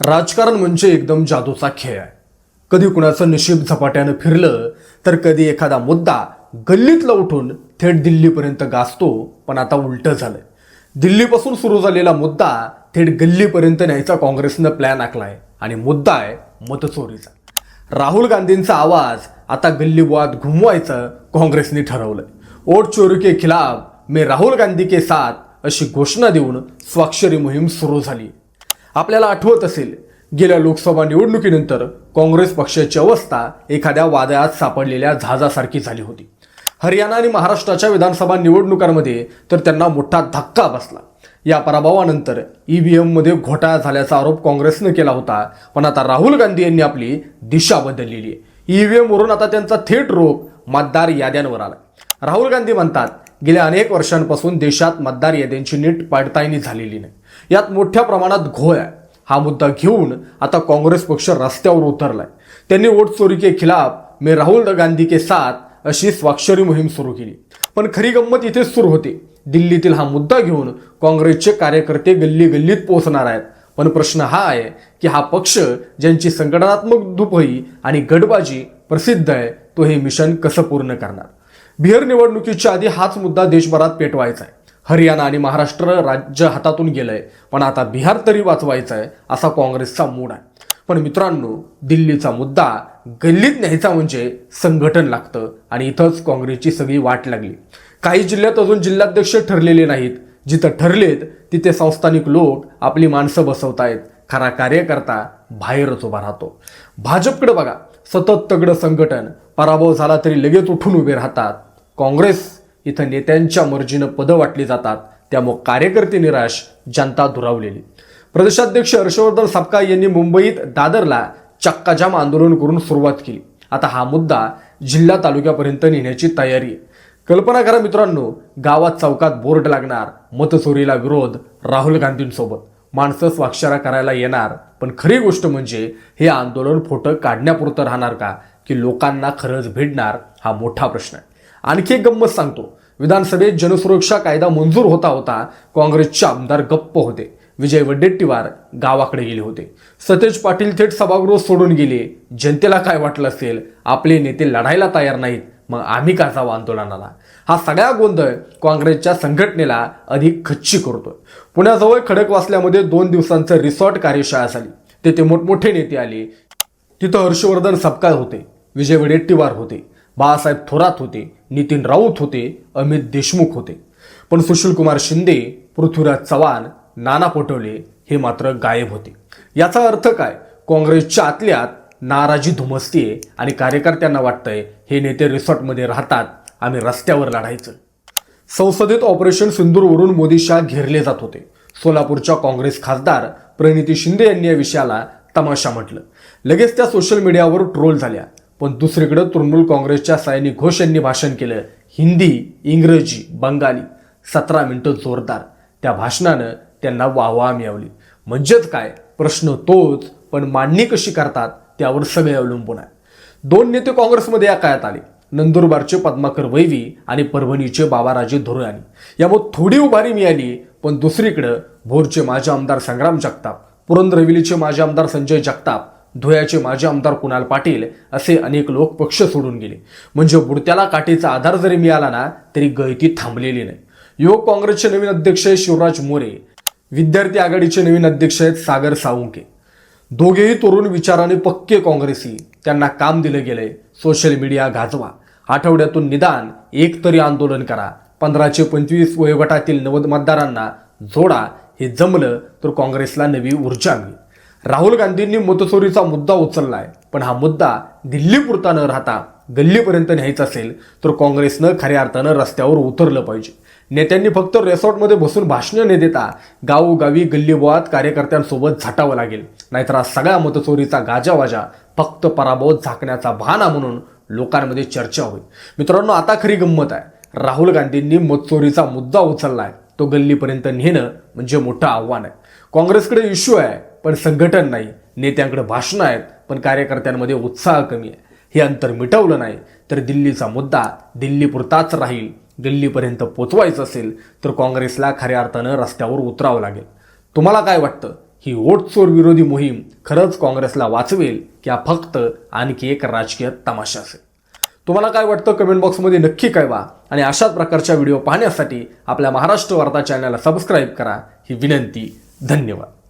राजकारण म्हणजे एकदम जादूचा खेळ आहे. कधी कुणाचं नशीब झपाट्यानं फिरलं तर कधी एखादा मुद्दा गल्लीतला उठून थेट दिल्लीपर्यंत गाजतो पण आता उलटं झालंय. दिल्लीपासून सुरू झालेला मुद्दा थेट गल्लीपर्यंत न्यायचा काँग्रेसनं प्लॅन आखलाय आणि मुद्दा आहे मतचोरीचा. राहुल गांधींचा आवाज आता गल्लीबोळात घुमवायचं काँग्रेसने ठरवलंय. वोट चोरी के खिलाफ मी राहुल गांधी के साथ अशी घोषणा देऊन स्वाक्षरी मोहीम सुरू झाली. आपल्याला आठवत असेल गेल्या लोकसभा निवडणुकीनंतर काँग्रेस पक्षाची अवस्था एखाद्या वादळात सापडलेल्या जहाजासारखी झाली होती. हरियाणा आणि महाराष्ट्राच्या विधानसभा निवडणुकांमध्ये तर त्यांना मोठा धक्का बसला. या पराभवानंतर ई व्ही एममध्ये घोटाळा झाल्याचा आरोप काँग्रेसनं केला होता पण आता राहुल गांधी यांनी आपली दिशा बदललेली आहे. ई व्ही एमवरून आता त्यांचा थेट रोख मतदार याद्यांवर आला राहुल गांधी म्हणतात गेल्या अनेक वर्षांपासून देशात मतदार याद्यांची नीट पडताळणी झालेली नाही. यात मोठ्या प्रमाणात घोळ आहे. हा मुद्दा घेऊन आता काँग्रेस पक्ष रस्त्यावर उतरलाय. त्यांनी वोट चोरी के खिलाफ मी राहुल गांधी के साथ अशी स्वाक्षरी मोहीम सुरू केली. पण खरी गंमत इथेच सुरू होते. दिल्लीतील हा मुद्दा घेऊन काँग्रेसचे कार्यकर्ते गल्ली गल्लीत पोहोचणार आहेत. पण प्रश्न हा आहे की हा पक्ष ज्यांची संघटनात्मक दुपही आणि गटबाजी प्रसिद्ध आहे तो हे मिशन कसं पूर्ण करणार? बिहार निवडणुकीच्या आधी हाच मुद्दा देशभरात पेटवायचा आहे. हरियाणा आणि महाराष्ट्र राज्य हातातून गेलं आहे पण आता बिहार तरी वाचवायचा आहे असा काँग्रेसचा मूड आहे. पण मित्रांनो दिल्लीचा मुद्दा गल्लीत न्यायचा म्हणजे संघटन लागतं आणि इथंच काँग्रेसची सगळी वाट लागली. काही जिल्ह्यात अजून जिल्हाध्यक्ष ठरलेले नाहीत. जिथं ठरलेत तिथे संस्थानिक लोक आपली माणसं बसवतायत. खरा कार्यकर्ता बाहेरच उभा राहतो. भाजपकडे बघा सतत तगडं संघटन पराभव झाला तरी लगेच उठून उभे राहतात काँग्रेस इथं नेत्यांच्या मर्जीनं पदं वाटली जातात त्यामुळे कार्यकर्ते निराश जनता दुरावलेली. प्रदेशाध्यक्ष हर्षवर्धन सपका यांनी मुंबईत दादरला चक्काजाम आंदोलन करून सुरुवात केली. आता हा मुद्दा जिल्हा तालुक्यापर्यंत नेण्याची तयारी आहे. कल्पना करा मित्रांनो गावात चौकात बोर्ड लागणार मतचोरीला विरोध राहुल गांधींसोबत. माणसं स्वाक्षरा करायला येणार पण खरी गोष्ट म्हणजे हे आंदोलन फोटो काढण्यापुरतं राहणार का की लोकांना खरंच भेटणार हा मोठा प्रश्न आहे. आणखी एक गंमत सांगतो. विधानसभेत जनसुरक्षा कायदा मंजूर होता होता काँग्रेसचे आमदार गप्प होते. विजय वडेट्टीवार गावाकडे गेले होते. सतेज पाटील थेट सभागृह सोडून गेले. जनतेला काय वाटलं असेल? आपले नेते लढायला तयार नाहीत. मग आम्ही का जावं आंदोलनाला? हा सगळा गोंधळ काँग्रेसच्या संघटनेला अधिक खच्ची करतोय पुण्याजवळ खडकवासल्यामध्ये दोन दिवसांचं रिसॉर्ट कार्यशाळा झाली. तेथे मोठमोठे नेते आले. तिथं हर्षवर्धन सपकाळ होते. विजय वडेट्टीवार होते. बाळासाहेब थोरात होते नितीन राऊत होते अमित देशमुख होते. पण सुशीलकुमार शिंदे पृथ्वीराज चव्हाण नाना पटोले हे मात्र गायब होते. याचा अर्थ काय? काँग्रेसच्या आतल्यात नाराजी धुमसतीये आणि कार्यकर्त्यांना वाटतंय हे नेते रिसॉर्टमध्ये राहतात आम्ही रस्त्यावर लढायचं. संसदेत ऑपरेशन सिंदूरवरून मोदी शाह घेरले जात होते. सोलापूरच्या काँग्रेस खासदार प्रणिती शिंदे यांनी या विषयाला तमाशा म्हटलं. लगेच त्या सोशल मीडियावर ट्रोल झाल्या. पण दुसरीकडं तृणमूल काँग्रेसच्या सायनी घोष यांनी भाषण केलं. हिंदी इंग्रजी बंगाली सतरा मिनटं जोरदार. त्या भाषणानं त्यांना वाहवा मिळवली. म्हणजेच काय? प्रश्न तोच पण मांडणी कशी करतात त्यावर सगळे अवलंबून आहे. दोन नेते काँग्रेसमध्ये या काळात आले. नंदुरबारचे पद्माकर वैवी आणि परभणीचे बाबाराजे धुराणी यामुळे थोडी उभारी मिळाली पण दुसरीकडं भोरचे माजी आमदार संग्राम जगताप पुरंदरविलीचे माजी आमदार संजय जगताप धुळ्याचे माजी आमदार कुणाल पाटील असे अनेक लोक पक्ष सोडून गेले. म्हणजे बुडत्याला काठीचा आधार जरी मिळाला ना तरी गळती थांबलेली नाही. युवक काँग्रेसचे नवीन अध्यक्ष आहेत शिवराज मोरे विद्यार्थी आघाडीचे नवीन अध्यक्ष आहेत सागर सावंके. दोघेही तरुण विचाराने पक्के काँग्रेसी. त्यांना काम दिलं गेलंय सोशल मीडिया गाजवा. आठवड्यातून निदान एक तरी आंदोलन करा. पंधराशे पंचवीस वयोगटातील नवद मतदारांना जोडा हे जमलं तर काँग्रेसला नवी ऊर्जा मिळेल. राहुल गांधींनी मतचोरीचा मुद्दा उचललाय. पण हा मुद्दा दिल्लीपुरता न राहता गल्लीपर्यंत न्यायचा असेल तर काँग्रेसनं खऱ्या अर्थानं रस्त्यावर उतरलं पाहिजे. नेत्यांनी फक्त रेसॉर्टमध्ये बसून भाषणं न देता गावोगावी गल्लीबोळात कार्यकर्त्यांसोबत झटावं लागेल. नाहीतर हा सगळ्या मतचोरीचा गाजावाजा फक्त पराभव झाकण्याचा बहाणा म्हणून लोकांमध्ये चर्चा होईल. मित्रांनो आता खरी गंमत आहे. राहुल गांधींनी मतचोरीचा मुद्दा उचललाय. तो गल्लीपर्यंत नेणं म्हणजे मोठं आव्हान आहे. काँग्रेसकडे इश्यू आहे. पण संघटन नाही. नेत्यांकडे भाषणं आहेत पण कार्यकर्त्यांमध्ये उत्साह कमी आहे. हे अंतर मिटवलं नाही तर दिल्लीचा मुद्दा दिल्लीपुरताच राहील. दिल्लीपर्यंत पोचवायचं असेल तर काँग्रेसला खऱ्या अर्थानं रस्त्यावर उतरावं लागेल. तुम्हाला काय वाटतं? ही ओटचोर विरोधी मोहीम खरंच काँग्रेसला वाचवेल किंवा फक्त आणखी एक राजकीय तमाशा असेल? तुम्हाला काय वाटतं? कमेंट बॉक्समध्ये नक्की कळवा. आणि अशाच प्रकारच्या व्हिडिओ पाहण्यासाठी आपल्या महाराष्ट्र वार्ता चॅनलला सबस्क्राईब करा. ही विनंती धन्यवाद.